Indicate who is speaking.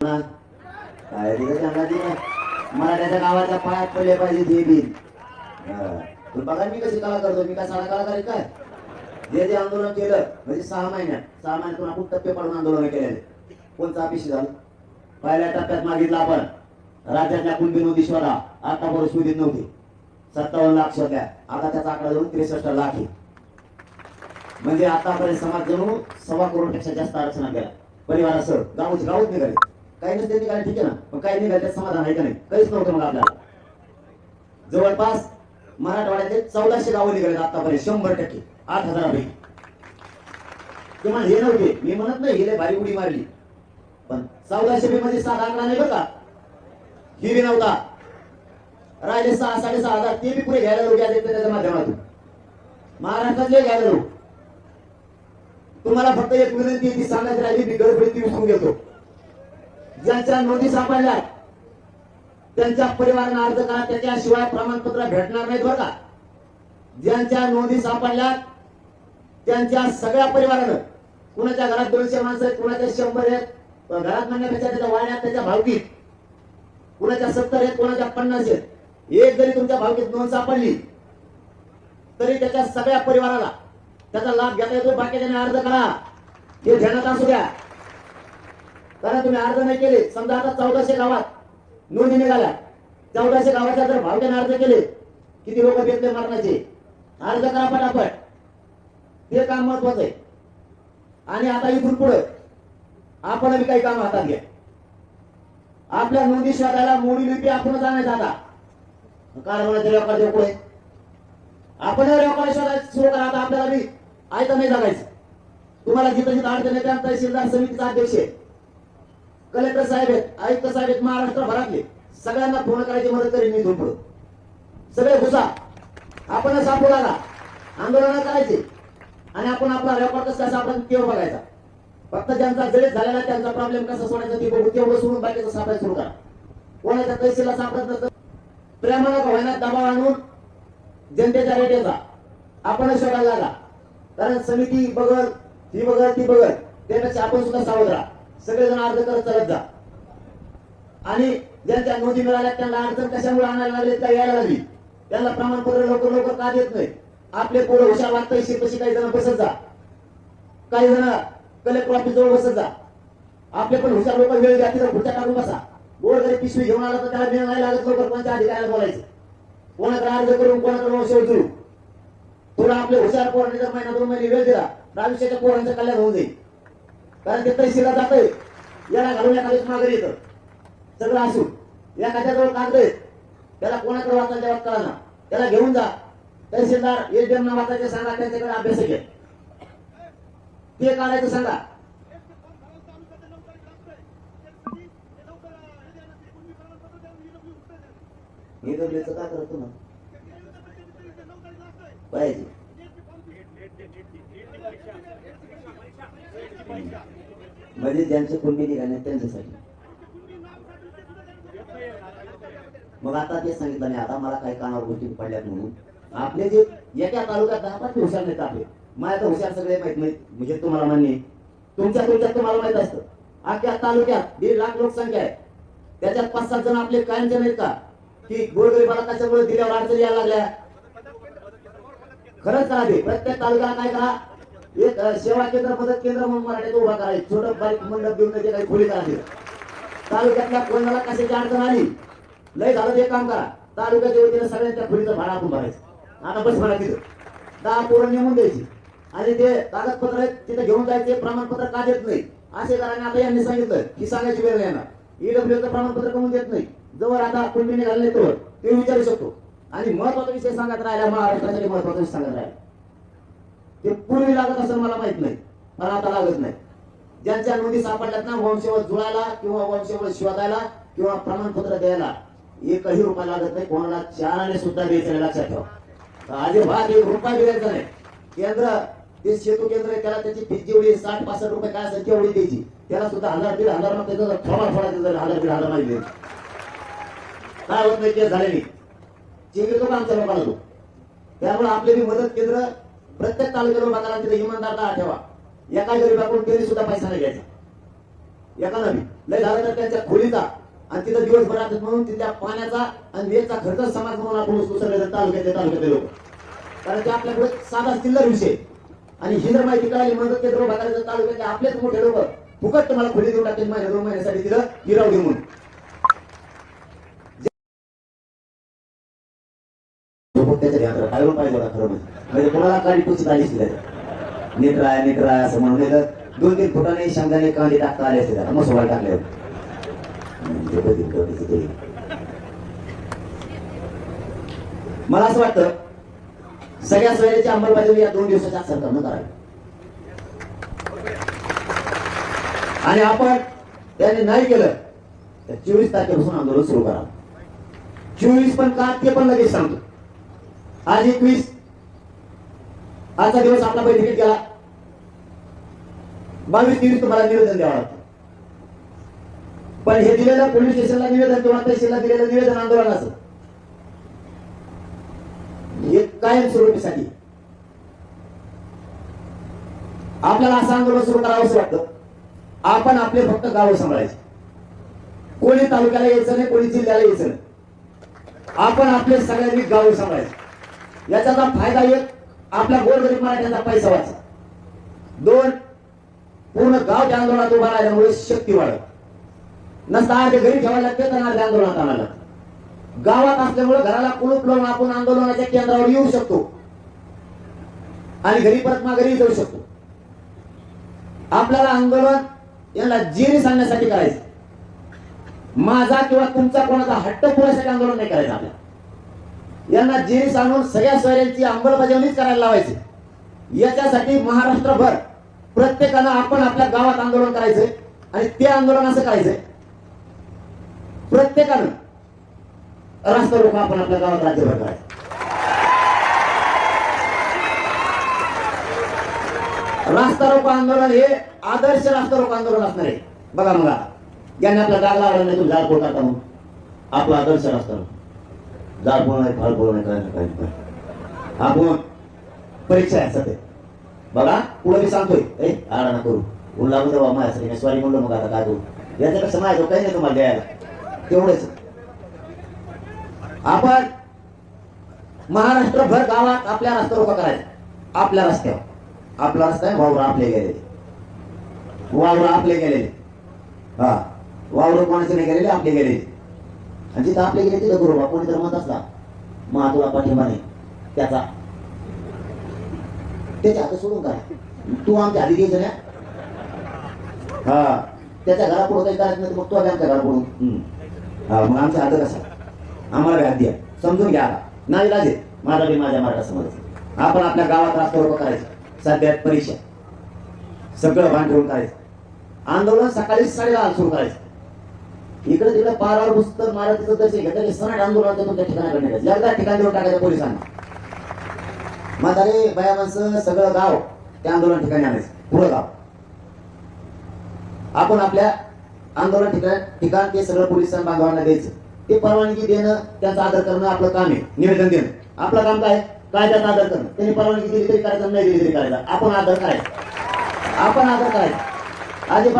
Speaker 1: ना काय रे सांगा ती मराठ्याच्या पायात पडले पाहिजे ते बी. तू बघा मी कशी कला करतो मी काय साडा कलाकार आहे काय? जे जे आंदोलन केलं म्हणजे सहा महिन्यात सहा महिन्यातून आपण टप्पे पाडून आंदोलन केलेले. कोणतं अपेक्षित झालं? पहिल्या टप्प्यात मागितलं आपण. राज्यातल्या कुणबी नोंदी शोधा आतापर्यंत शोधित नव्हती. सत्तावन्न लाख शोधल्या आता त्याचा आकडा जाऊन त्रेसष्ट लाख आहे. म्हणजे आतापर्यंत समाज जणू सव्वा करोडपेक्षा जास्त आरक्षण केला परिवारासह. गावच गावच निघाले. काही नसते निघाले ठीक आहे ना? पण काही निघाले त्यात समाधान आहे का नाही? काहीच नव्हतं मला आपल्याला? जवळपास मराठवाड्याचे चौदाशे गावं निघाले आतापर्यंत शंभर टक्के. आठ हजारापैकी. किमान हे नव्हते. मी म्हणत नाही गेले भारी उडी मारली. पण चौदाशे बी मध्ये सात आकडा नाही बघा हे ही बी नव्हता. राहिले सहा साडेसहा हजार. ते बी पुढे घ्यायला लोक आहेत त्याच्या माध्यमातून. महाराष्ट्रातले घ्यायला लोक. तुम्हाला फक्त एक विनंती आहे ती सांगायची राहिली मी गडबडीत ती विसरून घेतो. ज्यांच्या नोंदी सापडल्या त्यांच्या परिवारांना अर्ज करा त्याच्याशिवाय प्रमाणपत्र भेटणार नाहीत बरं का. ज्यांच्या नोंदी सापडल्या त्यांच्या सगळ्या परिवारानं कुणाच्या घरात दोनशे माणसं आहेत कुणाच्या शंभर आहेत घरात म्हणण्यापेक्षा त्याच्या वाड्यात त्याच्या भावकीत कुणाच्या सत्तर आहेत कुणाच्या पन्नास आहेत. एक जरी तुमच्या भावकीत नोंद सापडली तरी त्याच्या सगळ्या परिवाराला त्याचा लाभ घेता येतो बाकीच्याने अर्ज करा. हे ध्यानात असू द्या. कारण तुम्ही अर्ज नाही केले. समजा आता चौदाशे गावात नोंदी निघाल्या. चौदाशे गावाच्या जर भावट्याने अर्ज केले किती लोक भेटले मरणाचे? अर्ज करा पटापट. ते काम महत्वाचं आहे. आणि आता इथून पुढे आपण काही काम हातात घ्या. आपल्या नोंदी शोधायला मोडी लिपी आपणच आणायचं आता. काय म्हणायचं रेकॉर्ड देऊ पुढे. आपण रेकॉर्ड शोधायला सुरू करा आता आपल्याला बी ऐकत नाही जगायचं. तुम्हाला जिथं जिथं अडचण येते तहसीलदार समितीचा अध्यक्ष आहे. कलेक्टर साहेब आहेत आयुक्त साहेब आहेत महाराष्ट्र भरातले सगळ्यांना फोन करायची मदत करेन मी झोपडो सगळे घुसा. आपण सापडू आंदोलन करायचे. आणि आपण आपला रेकॉर्ड कसा आपण तेव्हा बघायचा? फक्त ज्यांचा जळीत झालेला त्यांचा प्रॉब्लेम कसा सोडायचा ते बघू तेवढं सोडून बाकीचं सापडायला सुरू करा. कोणाच्या तहसीलला सापडत नसतं. प्रेमाला का दबाव आणून जनतेच्या रेटेचा. आपण शोधायला लागा. कारण समिती बघल ही बघल ती बघल. त्यापेक्षा आपण सुद्धा सावध राहा. सगळेजण अर्ज करत चालत जा. आणि ज्यांच्या नोंदी मिळाल्या त्यांना अडचण कशामुळे आणायला लागले का यायला लागली. त्यांना प्रमाणपत्र लवकर लवकर का देत नाही आपले पोरं हुशार वाटतं तशी काही जण बसत जा. काही जण कलेक्टर ऑफिस जवळ बसत जा. आपले पण हुशार लोक वेळ घ्या तिथं खुर्च्या टाकून बसा. गोड जरी पिशवी घेऊन आला तर त्याला वेळ नाही लागत लवकर कोणत्या अधिकाऱ्याला बोलायचं? कोणाकडे अर्ज करून कोणाकडे वंश उचलू थोडा आपले हुशार पोरांनी जर महिना दोन महिने वेळ दिला तर आयुष्याच्या पोरांचं कल्याण होऊन जाईल. कारण ते तहसीलला जातंय? याला घालून एखाद्या माघारी येतं. सगळं असून. एखाद्या जवळ कागद आहेत. त्याला कोणाकडे वाचायला जेव्हा कळा ना त्याला घेऊन जा. तहसीलदार एटीएम ना वाचायचे सांगा त्यांच्याकडे अभ्यास घ्या ते काढायचं सांगा. मी का करतो ना पाहिजे म्हणजे ज्यांचे कुंडी निघाले त्यांच्यासाठी मग आता ते सांगितलं नाही आता मला काही कानावर गोष्टी पडल्यात म्हणून. आपले जे एका तालुक्यात दहा पाच हुशार नाहीत आपले माझ्या तर हुशार सगळे माहीत नाही म्हणजे तुम्हाला मान्य तुमच्या तुमच्यात तुम्हाला माहीत असतं. अख्या तालुक्यात दीड लाख लोकसंख्या आहे. त्याच्यात पाच सात जण आपले कायमचे नाहीत का? की गोरगरीबाला कशामुळे दिल्यावर अडचणी यायला लागल्या? खरंच करा ते. प्रत्येक तालुक्याला काय करा? एक सेवा केंद्र मदत केंद्र म्हणून मराठीत उभा करायचं. छोटं बारीक मंडप देऊन त्याची काही खोली करायचे तालुक्यातल्या कोणाला कशाची अडचण आली? लय झालं ते काम करा. तालुक्याच्या वतीनं सगळ्यांच्या खोलीचं भाडं आपण भरायचं. आता बस म्हणा तिथं. दहा पोरं नेमून द्यायची. आणि ते कागदपत्र आहेत तिथे घेऊन जायचे प्रमाणपत्र का देत नाही? असे कारण आता यांनी सांगितलं. की सांगायची वेळ नाही येणार. ईडब्ल्यूचं प्रमाणपत्र कमवून देत नाही? जवळ आता कुंडी निघाले तर ते विचारू शकतो. आणि महत्त्वाचा विषय सांगत राहिला महाराष्ट्रासाठी महत्त्वाचा विषय सांगत राहिला. ते पूर्वी लागत असं मला माहीत नाही. मला आता लागत नाही. ज्यांच्या नोंदी सापडल्यात ना वंशवळ जुळायला किंवा वंशवळ शोधायला किंवा प्रमाणपत्र द्यायला एकही रुपया लागत नाही. कोणाला चाराने सुद्धा द्यायचं नाही लक्षात ठेवा अजिबात एक रुपया द्यायचा नाही. केंद्र ते सेतू केंद्र आहे त्याला त्याची फीस जेवढी साठ पासष्ट रुपये काय असेल तेवढी द्यायची. त्याला सुद्धा हजार दीड हजार मग त्याचा थोडा थोडा त्याचा हजार दीड हजार माहिती काय होत नाही ते झाले नाही चिंगरी तो आमच्या लोकांना तो? त्यामुळे आपले बी मदत केंद्र प्रत्येक तालुक्याला बाजारात तिथे इमानदारता ठेवा. एका गरीबाकडून तरी सुद्धा पैसा नाही घ्यायचा. एका नवी. लय झालं तर त्यांच्या खोलीचा आणि तिथं दिवसभरात म्हणून तिथल्या पाण्याचा आणि वेळचा खर्च समाज म्हणून आपण उचलू सगळे तालुक्याचे तालुक्यातले लोक. कारण ते आपल्याकडे साधा चिल्लर विषय. आणि ही जर माहिती कळाली मग ते द्रोह भागाचे आपलेच मोठे लोक फुकट तुम्हाला खोली देऊन टाकेल महिन्या दोन महिन्यासाठी तिथं गिराव म्हणून. म्हणून त्याच्या पाहिजे होता खरं म्हणजे म्हणजे कोणाला काळी टुचीत आली त्याच्यात. नीट राहा नीट राहा असं म्हणून दोन तीन फुटाने शेंगदाणे कांदे टाकता आले असते त्याला. मसोबाला टाकले. म्हणजे मला असं वाटतं सगळ्या सोयऱ्याची अंमलबजावणी या दोन दिवसाच्या सरकारनं करावी. आणि आपण त्याने नाही केलं तर चोवीस तारखेपासून आंदोलन सुरू करा. चोवीस पण का ते पण लगेच सांगतो. आज एकवीस आजचा दिवस आपला बैठकीत गेला. बावीस तेवीस तुम्हाला निवेदन द्यावं लागतं. पण हे दिलेलं पोलीस स्टेशनला निवेदन किंवा तहसीलला दिलेलं निवेदन आंदोलनाचं हे कायमस्वरूपीसाठी. आपल्याला असं आंदोलन सुरू करावं असं वाटतं. आपण आपले फक्त गाव सांभाळायचे. कोणी तालुक्याला यायचं नाही कोणी जिल्ह्याला यायचं नाही. आपण आपले सगळ्यांनी गाव सांभाळायचे. याचा फायदा एक आपल्या गोरगरीब मराठ्यांचा पैसा वाचा. दोन पूर्ण गावच्या आंदोलनात उभा राहिल्यामुळे शक्ती वाढत नसता अर्धे घरी ठेवायला लागते तर अर्धे आंदोलनात आणायला गावात असल्यामुळे घराला कुलूप लावून आपण आंदोलनाच्या केंद्रावर येऊ शकतो. आणि घरी परत माघारी जाऊ शकतो. आपल्याला आंदोलन याला जिरी सांगण्यासाठी करायचं. माझा किंवा तुमचा कोणाचा हट्ट पुण्यासाठी आंदोलन नाही करायचं आपल्याला. यांना जिरी सांगून सगळ्या सोयऱ्यांची अंमलबजावणीच करायला लावायची. याच्यासाठी महाराष्ट्रभर प्रत्येकानं आपण आपल्या गावात आंदोलन करायचंय आणि ते आंदोलन असं करायचंय. प्रत्येकानं रास्ता रोख आपण आपल्या गावात राज्यभर करायचं. रास्ता रोको आंदोलन हे आदर्श रास्ता रोको आंदोलन असणार आहे. बघा मग यांनी आपला डाग लावला नाही तुम्ही झाड करता म्हणून. आपला आदर्श रास्ता रोको. जाळपोळ नाही फाळपोळ नाही काय नाही काय हा आपण परीक्षा आहे सध्या. बघा पुढे मी सांगतोय. ए आडा ना करू. ऊन लागू देवा माझ्यासाठी मी स्वारी म्हणलो मग आता काय करू? याचं कसं माझ्या काही नाही तुम्हाला द्यायला तेवढेच. आपण महाराष्ट्रभर गावात आपल्या रस्त्यावर रोका करायचा. आपल्या रस्त्यावर. आपला रस्ता आहे वावर आपले गेलेले. वावर आपले गेलेले. हा. वावर कोणाचे नाही गेलेले आपले गेलेले. आणि तिथं आपले गेले तिथं गुरुबा कोणी तर म्हणत असला मग तुला पाठिंबा नाही. त्याचा. त्याच्या हात सोडून काय? तू आमच्या आधी घ्यायचं ना? हा. त्याच्या घरापुढं काही करायचं नाही मग तू आधी आमच्या घरापुढून हा मग आमचा हात कसा आम्हाला बी द्या. समजून घ्या नाही राजे माझा बी माझ्या मराठा समाज आपण आपल्या गावात रास्ता करायचं. सध्या परीक्षा. सगळं भान ठेवून करायचं. आंदोलन सकाळी साडेदहा सुरू करायचं. इकडे तिकडे पारावर पुस्तक मारायचं दर्शन घेतलं की सनाट आंदोलन तुमच्या ठिकाणाकडे निघायचं एकदा ठिकाण देऊन टाकायचं पोलिसांना. म्हातारे बाया माणसं सगळं गाव त्या आंदोलन ठिकाणी आणायचं. पुढं गाव. आपण आपल्या आंदोलन ठिकाण ठिकाण ते सगळं पोलिसांना बांधवांना द्यायचं. ते परवानगी देणं त्यांचा आदर करणं आपलं काम आहे. निवेदन देणं. आपलं काम काय? कायद्याचा आदर करणं? त्यांनी परवानगी दिली तरी करायचं नाही दिली तरी करायचं. आपण आदर करायचा. आपण आदर करायचा. अजिबात